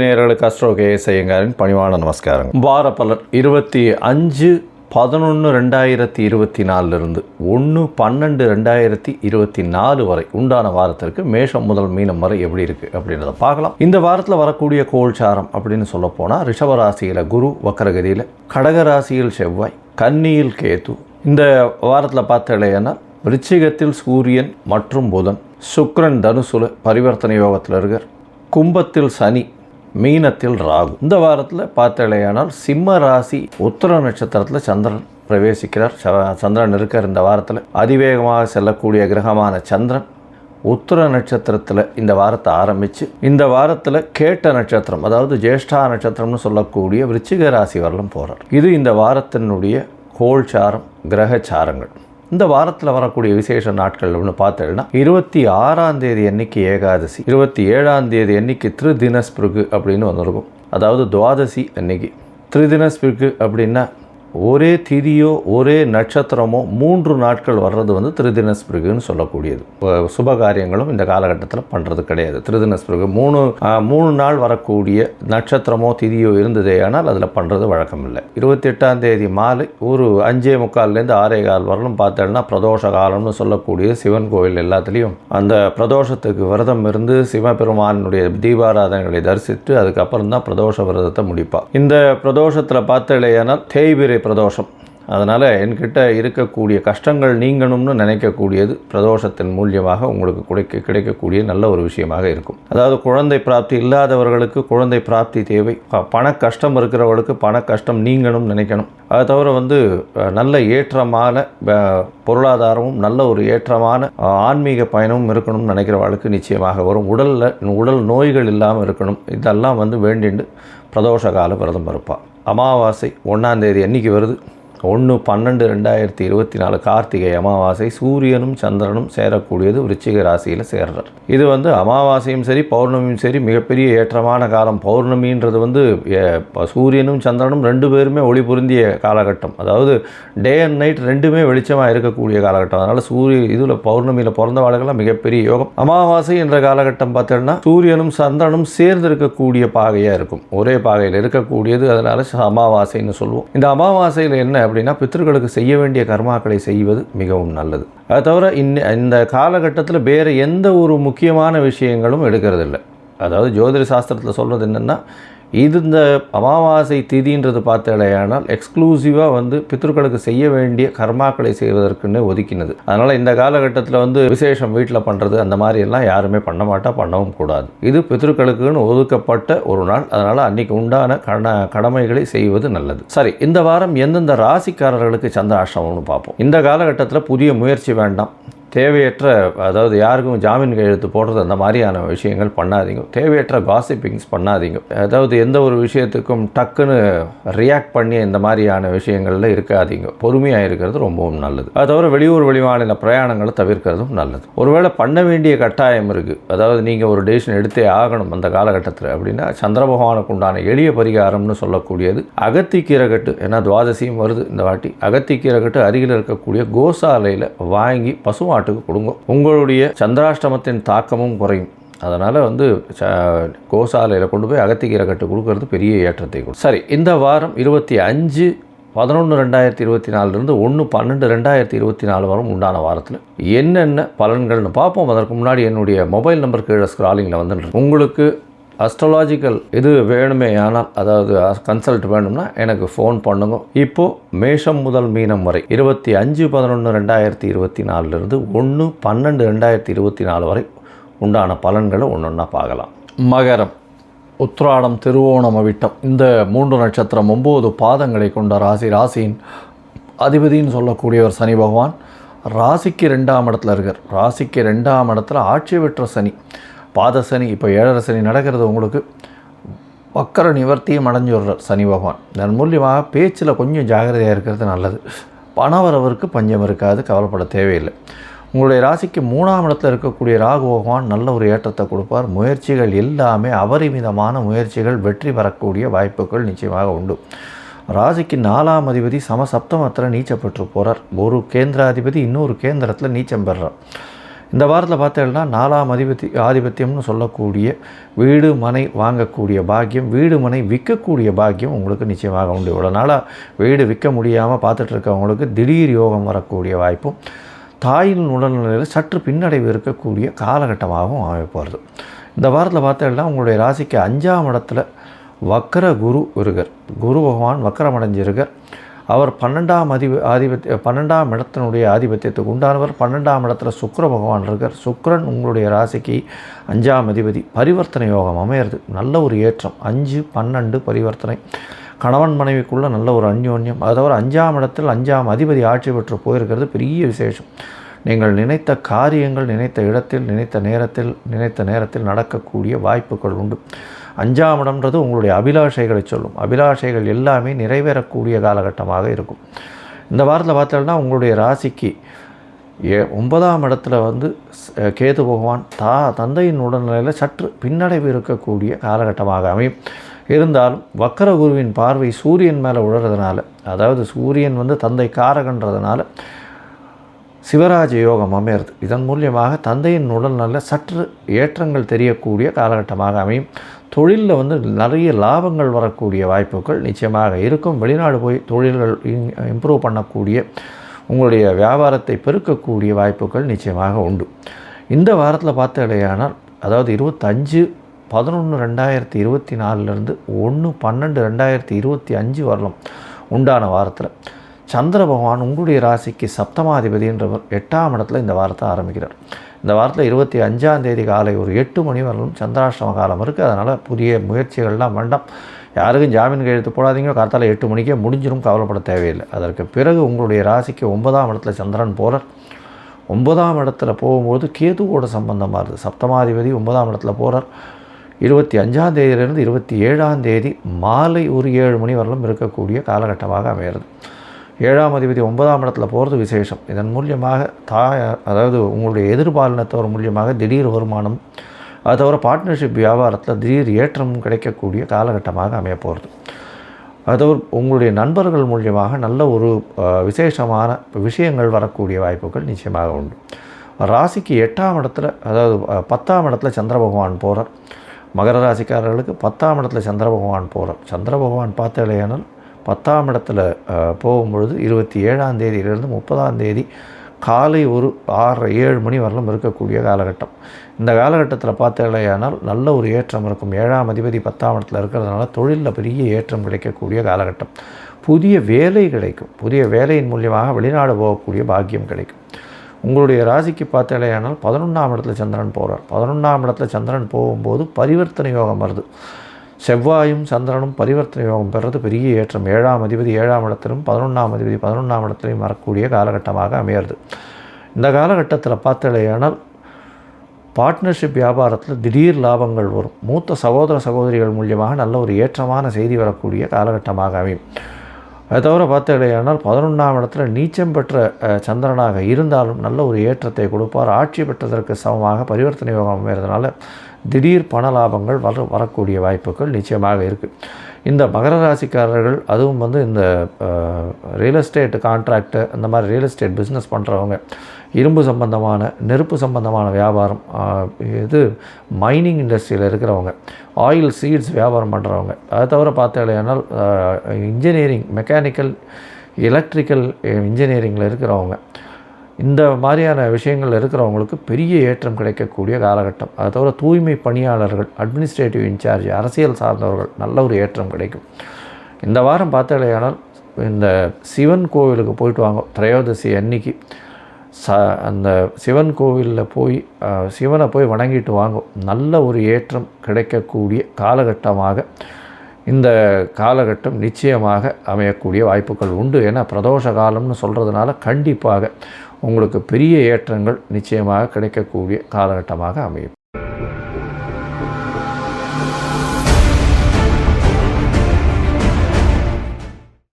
நேயர்களுக்கு astro KS ஐயங்காரின் பணிவான நமஸ்காரம் வார பலன் இருபத்தி அஞ்சு பதினொன்று ரெண்டாயிரத்தி இருபத்தி நாலுலேருந்து ஒன்று பன்னெண்டு ரெண்டாயிரத்தி இருபத்தி நாலு வரை உண்டான வாரத்திற்கு மேஷம் முதல் மீனம் வரை எப்படி இருக்குது அப்படின்றத பார்க்கலாம். இந்த வாரத்தில் வரக்கூடிய கோல்சாரம் அப்படின்னு சொல்லப்போனால் ரிஷபராசியில் குரு வக்கரகதியில் கடகராசியில் செவ்வாய் கன்னியில் கேத்து இந்த வாரத்தில் பார்த்தலையானா விருச்சிகத்தில் சூரியன் மற்றும் புதன் சுக்ரன் தனுசுல பரிவர்த்தனை யோகத்தில் இருக்கார். கும்பத்தில் சனி மீனத்தில் ராகு. இந்த வாரத்தில் பார்த்தலையானால் சிம்ம ராசி உத்தர நட்சத்திரத்தில் சந்திரன் பிரவேசிக்கிறார். ச- சந்திரன் இருக்கார் இந்த வாரத்தில். அதிவேகமாக செல்லக்கூடிய கிரகமான சந்திரன் உத்தர நட்சத்திரத்தில் இந்த வாரத்தை ஆரம்பித்து இந்த வாரத்தில் கேட்ட நட்சத்திரம் அதாவது ஜேஷ்டா நட்சத்திரம்னு சொல்லக்கூடிய விருச்சிக ராசி வரலும் போகிறார் இது இந்த வாரத்தினுடைய கோல்சாரம் கிரகச்சாரங்கள். இந்த வாரத்தில் வரக்கூடிய விசேஷ நாட்கள் ஒன்று பார்த்தேன்னா இருபத்தி ஆறாம் தேதி அன்னைக்கு ஏகாதசி இருபத்தி ஏழாம் தேதி அன்னைக்கு திருதினஸ்பிருகு அப்படின்னு ஒன்று இருக்கும். அதாவது துவாதசி அன்னைக்கு. திருதினஸ்பிருகு அப்படின்னா ஒரே திதியோ ஒரே நட்சத்திரமோ மூன்று நாட்கள் வர்றது வந்து திருதினஸ்பிருகுன்னு சொல்லக்கூடியது. அஹ் சுப காரியங்களும் இந்த காலகட்டத்தில் பண்ணுறது கிடையாது. திருதினஸ்பிருகு மூணு மூணு நாள் வரக்கூடிய நட்சத்திரமோ திதியோ இருந்ததே ஆனால் அதில் பண்ணுறது வழக்கம் இல்லை இருபத்தி எட்டாம் தேதி மாலை ஒரு அஞ்சே முக்கால்லேருந்து ஆறே கால் வரலும் பார்த்தோம்னா பிரதோஷ காலம்னு சொல்லக்கூடிய சிவன் கோவில் எல்லாத்துலேயும் அந்த பிரதோஷத்துக்கு விரதம் இருந்து சிவபெருமானுடைய தீபாராதனைகளை தரிசித்து அதுக்கப்புறம் தான் பிரதோஷ விரதத்தை முடிப்பாள் இந்த பிரதோஷத்தில் பார்த்தலையானால் தேய்பிரை பிரதோஷம். அதனால் என்கிட்ட இருக்கக்கூடிய கஷ்டங்கள் நீங்கணும்னு நினைக்கக்கூடியது பிரதோஷத்தின் மூலியமாக உங்களுக்கு கிடைக்க கிடைக்கக்கூடிய நல்ல ஒரு விஷயமாக இருக்கும். அதாவது குழந்தை பிராப்தி இல்லாதவர்களுக்கு குழந்தை பிராப்தி தேவை. ப- பண கஷ்டம் இருக்கிறவர்களுக்கு பண கஷ்டம் நீங்கணும்னு நினைக்கணும். அதை தவிர வந்து நல்ல ஏற்றமான பொருளாதாரமும் நல்ல ஒரு ஏற்றமான ஆன்மீக பயணமும் இருக்கணும்னு நினைக்கிறவர்களுக்கு நிச்சயமாக வரும். உடலில் உடல் நோய்கள் இல்லாமல் இருக்கணும். இதெல்லாம் வந்து வேண்டிண்டு பிரதோஷ கால விரதம் இருப்பாள் அமாவாசை ஒன்றாந்தேதி அன்றைக்கி வருது. ஒன்று பன்னெண்டு ரெண்டாயிரத்தி இருபத்தி நாலு கார்த்திகை அமாவாசை சூரியனும் சந்திரனும் சேரக்கூடியது விருச்சிக ராசியில் சேர்றார். இது வந்து அமாவாசையும் சரி பௌர்ணமியும் சரி மிகப்பெரிய ஏற்றமான காலம். பௌர்ணமின்றது வந்து ப- சூரியனும் சந்திரனும் ரெண்டு பேருமே ஒளி பொருந்திய காலகட்டம். அதாவது டே அண்ட் நைட் ரெண்டுமே வெளிச்சமாக இருக்கக்கூடிய காலகட்டம். அதனால் சூரிய இதில் பௌர்ணமியில் பிறந்தவாளுகள்லாம் மிகப்பெரிய யோகம். அமாவாசை என்ற காலகட்டம் பார்த்தோம்னா சூரியனும் சந்திரனும் சேர்ந்து இருக்கக்கூடிய பாகையாக இருக்கும். ஒரே பாகையில் இருக்கக்கூடியது அதனால் அமாவாசைன்னு சொல்லுவோம் இந்த அமாவாசையில் என்ன அப்படின்னா பித்தர்களுக்கு செய்ய வேண்டிய கர்மாக்களை செய்வது மிகவும் நல்லது. அது தவிர இன்ன இந்த காலகட்டத்தில் வேறு எந்த ஒரு முக்கியமான விஷயங்களும் எடுக்கிறதில்ல. அதாவது ஜோதிட சாஸ்திரத்தில் சொல்கிறது என்னென்னா இது இந்த அமாவாசை திதின்றது பார்த்தாலேயானால் எக்ஸ்க்ளூசிவாக வந்து பித்ருக்களுக்கு செய்ய வேண்டிய கர்மாக்களை செய்வதற்குன்னு ஒதுக்கினது. அதனால் இந்த காலகட்டத்தில் வந்து விசேஷம் வீட்டில் பண்ணுறது அந்த மாதிரி எல்லாம் யாருமே பண்ண மாட்டா பண்ணவும் கூடாது. இது பித்ருக்களுக்குன்னு ஒதுக்கப்பட்ட ஒரு நாள். அதனால் அன்னைக்கு உண்டான கட கடமைகளை செய்வது நல்லது. சரி இந்த வாரம் எந்தெந்த ராசிக்காரர்களுக்கு சந்திராஷ்டமம்னு பார்ப்போம். இந்த காலகட்டத்தில் புதிய முயற்சி வேண்டாம். தேவையற்ற அதாவது யாருக்கும் ஜாமீன் கையெழுத்து போடுறது அந்த மாதிரியான விஷயங்கள் பண்ணாதீங்க. தேவையற்ற காசிப்பிங்ஸ் பண்ணாதீங்க. அதாவது எந்த ஒரு விஷயத்துக்கும் டக்குன்னு ரியாக்ட் பண்ணி இந்த மாதிரியான விஷயங்களில் இருக்காதீங்க. பொறுமையாக இருக்கிறது ரொம்பவும் நல்லது. அது தவிர வெளியூர் வெளிமாநில பிரயாணங்களை தவிர்க்கிறதும் நல்லது. ஒருவேளை பண்ண வேண்டிய கட்டாயம் இருக்குது அதாவது நீங்கள் ஒரு டெசிஷன் எடுத்தே ஆகணும் அந்த காலகட்டத்தில் அப்படின்னா சந்திர பகவானுக்கு உண்டான எளிய பரிகாரம்னு சொல்லக்கூடியது அகத்திக்கீரை கட்டு ஏன்னா துவாதசியும் வருது இந்த வாட்டி. அகத்திக்கீரை கட்டு அருகில் இருக்கக்கூடிய கோசாலையில் வாங்கி பசுவான மாட்டுக்கு கொடுங்க. உங்களுடைய சந்திராஷ்டமத்தின் தாக்கமும் குறையும். அதனால் வந்து ச கோசாலையில் கொண்டு போய் அகத்திக்கீரை கட்டு கொடுக்கறது பெரிய ஏற்றத்தை கொடுக்கும். சரி இந்த வாரம் இருபத்தி அஞ்சு பதினொன்று ரெண்டாயிரத்தி இருபத்தி நாலுலேருந்து ஒன்று பன்னெண்டு ரெண்டாயிரத்தி இருபத்தி நாலு வாரம் உண்டான வாரத்தில் என்னென்ன பலன்கள்னு பார்ப்போம். அதற்கு முன்னாடி என்னுடைய மொபைல் நம்பர் கீழே ஸ்க்ராலிங்கில் வந்துட்டு உங்களுக்கு அஸ்ட்ராலாஜிக்கல் இது வேணுமே ஆனால் அதாவது கன்சல்ட் வேணும்னா எனக்கு ஃபோன் பண்ணுங்க. இப்போது மேஷம் முதல் மீனம் வரை இருபத்தி அஞ்சு பதினொன்று ரெண்டாயிரத்தி இருபத்தி நாலுலேருந்து ஒன்று பன்னெண்டு ரெண்டாயிரத்தி இருபத்தி நாலு வரை உண்டான பலன்களை ஒன்று ஒன்றா பார்க்கலாம். மகரம் உத்ராடம் திருவோணம் அவிட்டம். இந்த மூன்று நட்சத்திரம் ஒம்பது பாதங்களை கொண்ட ராசி ராசியின் அதிபதின்னு சொல்லக்கூடியவர் சனி பகவான். ராசிக்கு ரெண்டாம் இடத்துல இருக்கார். ராசிக்கு ரெண்டாம் இடத்துல ஆட்சி பெற்ற சனி. பாதசனி இப்போ ஏழரை சனி நடக்கிறது உங்களுக்கு வக்கர நிவர்த்தியும் அடைஞ்சு வர்றார் சனி பகவான். இதன் மூலியமாக பேச்சில் கொஞ்சம் ஜாகிரதையாக இருக்கிறது நல்லது. பணவரவருக்கு பஞ்சம் இருக்காது கவலைப்பட தேவையில்லை. உங்களுடைய ராசிக்கு மூணாம் இடத்துல இருக்கக்கூடிய ராகு பகவான் நல்ல ஒரு ஏற்றத்தை கொடுப்பார். முயற்சிகள் எல்லாமே அபரிமிதமான முயற்சிகள் வெற்றி பெறக்கூடிய வாய்ப்புகள் நிச்சயமாக உண்டு. ராசிக்கு நாலாம் அதிபதி சமசப்தமத்தில் நீச்சப்பட்டு பெற்று போகிறார் ஒரு கேந்திராதிபதி இன்னொரு கேந்திரத்தில் நீச்சம் பெறுறார். இந்த வாரத்தில் பார்த்தீங்கன்னா நாலாம் அதிபத்தி ஆதிபத்தியம்னு சொல்லக்கூடிய வீடு மனை வாங்கக்கூடிய பாக்கியம் வீடு மனை விற்கக்கூடிய பாக்கியம் உங்களுக்கு நிச்சயமாக உண்டு. இவ்வளோ நாளாக வீடு விற்க முடியாமல் பார்த்துட்டு இருக்கவங்களுக்கு திடீர் யோகம் வரக்கூடிய வாய்ப்பும் தாயின் உடல்நிலையில் சற்று பின்னடைவு இருக்கக்கூடிய காலகட்டமாகவும் அமைப்போகிறது இந்த வாரத்தில் பார்த்தீங்கன்னா உங்களுடைய ராசிக்கு அஞ்சாம் இடத்துல வக்கர குரு இருகர் குரு பகவான் வக்கரமடைஞ்சிருக்கர். அவர் பன்னெண்டாம் அதிப ஆதிபத்திய பன்னெண்டாம் இடத்தினுடைய ஆதிபத்தியத்துக்கு உண்டானவர். பன்னெண்டாம் இடத்துல சுக்கர பகவான் இருக்கார். சுக்கரன் உங்களுடைய ராசிக்கு அஞ்சாம் அதிபதி. பரிவர்த்தனை யோகம் அமையிறது. நல்ல ஒரு ஏற்றம். அஞ்சு பன்னெண்டு பரிவர்த்தனை. கணவன் மனைவிக்குள்ளே நல்ல ஒரு அந்யோன்யம். அதாவது அஞ்சாம் இடத்தில் அஞ்சாம் அதிபதி ஆட்சி பெற்று போயிருக்கிறது. பெரிய விசேஷம். நீங்கள் நினைத்த காரியங்கள் நினைத்த இடத்தில் நினைத்த நேரத்தில் நினைத்த நேரத்தில் நடக்கக்கூடிய வாய்ப்புகள் உண்டு. அஞ்சாம் இடம்ன்றது உங்களுடைய அபிலாஷைகளை சொல்லும். அபிலாஷைகள் எல்லாமே நிறைவேறக்கூடிய காலகட்டமாக இருக்கும். இந்த வாரத்தில் பார்த்தோம்னா உங்களுடைய ராசிக்கு ஏ ஒன்பதாம் இடத்துல வந்து கேது பகவான் தா தந்தையின் உடல்நிலையில் சற்று பின்னடைவு இருக்கக்கூடிய காலகட்டமாக அமையும். இருந்தாலும் வக்கர குருவின் பார்வை சூரியன் மேலே உழறதுனால அதாவது சூரியன் வந்து தந்தை காரகன்றதுனால சிவராஜ யோகம் அமையிறது. இதன் மூலியமாக தந்தையின் உடல்நல சற்று ஏற்றங்கள் தெரியக்கூடிய காலகட்டமாக அமையும். தொழிலில் வந்து நிறைய லாபங்கள் வரக்கூடிய வாய்ப்புகள் நிச்சயமாக இருக்கும். வெளிநாடு போய் தொழில்கள் இம்ப்ரூவ் பண்ணக்கூடிய உங்களுடைய வியாபாரத்தை பெருக்கக்கூடிய வாய்ப்புகள் நிச்சயமாக உண்டு. இந்த வாரத்தில் பார்த்தடையானால் அதாவது இருபத்தஞ்சு பதினொன்று ரெண்டாயிரத்தி இருபத்தி நாலுலேருந்து ஒன்று பன்னெண்டு ரெண்டாயிரத்தி இருபத்தி அஞ்சு வரலாம் உண்டான வாரத்தில். சந்திர பகவான் உங்களுடைய ராசிக்கு சப்தமாதிபதின்றவர் எட்டாம் இடத்துல இந்த வாரத்தை ஆரம்பிக்கிறார். இந்த வாரத்தில் இருபத்தி அஞ்சாம் தேதி காலை ஒரு எட்டு மணி வரலும் சந்திராஷ்டம காலம் இருக்குது அதனால் புதிய முயற்சிகள்லாம் வேண்டாம். யாருக்கும் ஜாமீன் கையெழுத்து போடாதீங்க. காத்தால் எட்டு மணிக்கே முடிஞ்சிடும் கவலைப்பட தேவையில்லை. அதற்கு பிறகு உங்களுடைய ராசிக்கு ஒன்பதாம் இடத்துல சந்திரன் போகிறார் ஒன்பதாம் இடத்துல போகும்போது கேதுவோட சம்பந்தமாக இருக்குது சப்தமாதிபதி ஒன்பதாம் இடத்துல போகிறார் இருபத்தி அஞ்சாம் தேதியிலிருந்து இருபத்தி ஏழாம் தேதி மாலை ஒரு ஏழு மணி வரலும் இருக்கக்கூடிய காலகட்டமாக அமைகிறது. ஏழாம் அதிபதி ஒன்பதாம் இடத்துல போகிறது விசேஷம். இதன் மூலியமாக தாய் அதாவது உங்களுடைய எதிர்பாலினத்தவர் மூலியமாக திடீர் வருமானம் அது தவிர பார்ட்னர்ஷிப் வியாபாரத்தில் திடீர் ஏற்றம் கிடைக்கக்கூடிய காலகட்டமாக அமைய போகிறது அது உங்களுடைய நண்பர்கள் மூலியமாக நல்ல ஒரு விசேஷமான விஷயங்கள் வரக்கூடிய வாய்ப்புகள் நிச்சயமாக உண்டு. ராசிக்கு எட்டாம் இடத்துல அதாவது பத்தாம் இடத்துல சந்திர பகவான் போகிறார் மகர ராசிக்காரர்களுக்கு பத்தாம் இடத்துல சந்திர பகவான் போகிறார் சந்திர பகவான் பார்த்தாலேயானால் பத்தாம் இடத்துல போகும்பொழுது இருபத்தி ஏழாம் தேதியிலிருந்து முப்பதாம் தேதி காலை ஒரு ஆறு ஏழு மணி வரலும் இருக்கக்கூடிய காலகட்டம். இந்த காலகட்டத்தில் பார்த்தலையானால் நல்ல ஒரு ஏற்றம் இருக்கும். ஏழாம் அதிபதி பத்தாம் இடத்துல இருக்கிறதுனால தொழிலில் பெரிய ஏற்றம் கிடைக்கக்கூடிய காலகட்டம். புதிய வேலை கிடைக்கும். புதிய வேலையின் மூலியமாக வெளிநாடு போகக்கூடிய பாக்கியம் கிடைக்கும். உங்களுடைய ராசிக்கு பார்த்தலையானால் பதினொன்றாம் இடத்துல சந்திரன் போகிறார் பதினொன்றாம் இடத்துல சந்திரன் போகும்போது பரிவர்த்தனை யோகம் வருது. செவ்வாயும் சந்திரனும் பரிவர்த்தனை யோகம் பெறுறது பெரிய ஏற்றம். ஏழாம் அதிபதி ஏழாம் இடத்திலும் பதினொன்றாம் அதிபதி பதினொன்றாம் இடத்திலையும் வரக்கூடிய காலகட்டமாக அமையிறது இந்த காலகட்டத்தில் பார்த்தலையானால் பார்ட்னர்ஷிப் வியாபாரத்தில் திடீர் லாபங்கள் வரும். மூத்த சகோதர சகோதரிகள் மூலியமாக நல்ல ஒரு ஏற்றமான செய்தி வரக்கூடிய காலகட்டமாக அமையும். அதை தவிர பார்த்தடையானால் பதினொன்றாம் இடத்துல நீச்சம் பெற்ற சந்திரனாக இருந்தாலும் நல்ல ஒரு ஏற்றத்தை கொடுப்பார். ஆட்சி பெற்றதற்கு சமமாக பரிவர்த்தனை யோகம் அமைகிறதுனால திடீர் பண லாபங்கள் வர வரக்கூடிய வாய்ப்புகள் நிச்சயமாக இருக்குது இந்த மகர ராசிக்காரர்கள் அதுவும் வந்து இந்த ரியல் எஸ்டேட் கான்ட்ராக்டு அந்த மாதிரி ரியல் எஸ்டேட் பிஸ்னஸ் பண்ணுறவங்க இரும்பு சம்பந்தமான நெருப்பு சம்பந்தமான வியாபாரம் இது மைனிங் இண்டஸ்ட்ரியில் இருக்கிறவங்க. ஆயில் சீட்ஸ் வியாபாரம் பண்ணுறவங்க அதை தவிர பார்த்தாலேனால் இன்ஜினியரிங் மெக்கானிக்கல் எலக்ட்ரிக்கல் இன்ஜினியரிங்கில் இருக்கிறவங்க. இந்த மாதிரியான விஷயங்கள் இருக்கிறவங்களுக்கு பெரிய ஏற்றம் கிடைக்கக்கூடிய காலகட்டம். அதை தவிர தூய்மை பணியாளர்கள் அட்மினிஸ்ட்ரேட்டிவ் இன்சார்ஜ் அரசியல் சார்ந்தவர்கள் நல்ல ஒரு ஏற்றம் கிடைக்கும். இந்த வாரம் பார்த்தாலேயானால் இந்த சிவன் கோவிலுக்கு போயிட்டு வாங்க. திரையோதசி அன்னைக்கு. ச அந்த சிவன் கோவிலில் போய் சிவனை போய் வணங்கிட்டு வாங்கும் நல்ல ஒரு ஏற்றம் கிடைக்கக்கூடிய காலகட்டமாக இந்த காலகட்டம் நிச்சயமாக அமையக்கூடிய வாய்ப்புகள் உண்டு. ஏன்னா பிரதோஷ காலம்னு சொல்கிறதுனால கண்டிப்பாக உங்களுக்கு பெரிய ஏற்றங்கள் நிச்சயமாக கிடைக்கக்கூடிய காலகட்டமாக அமையும்.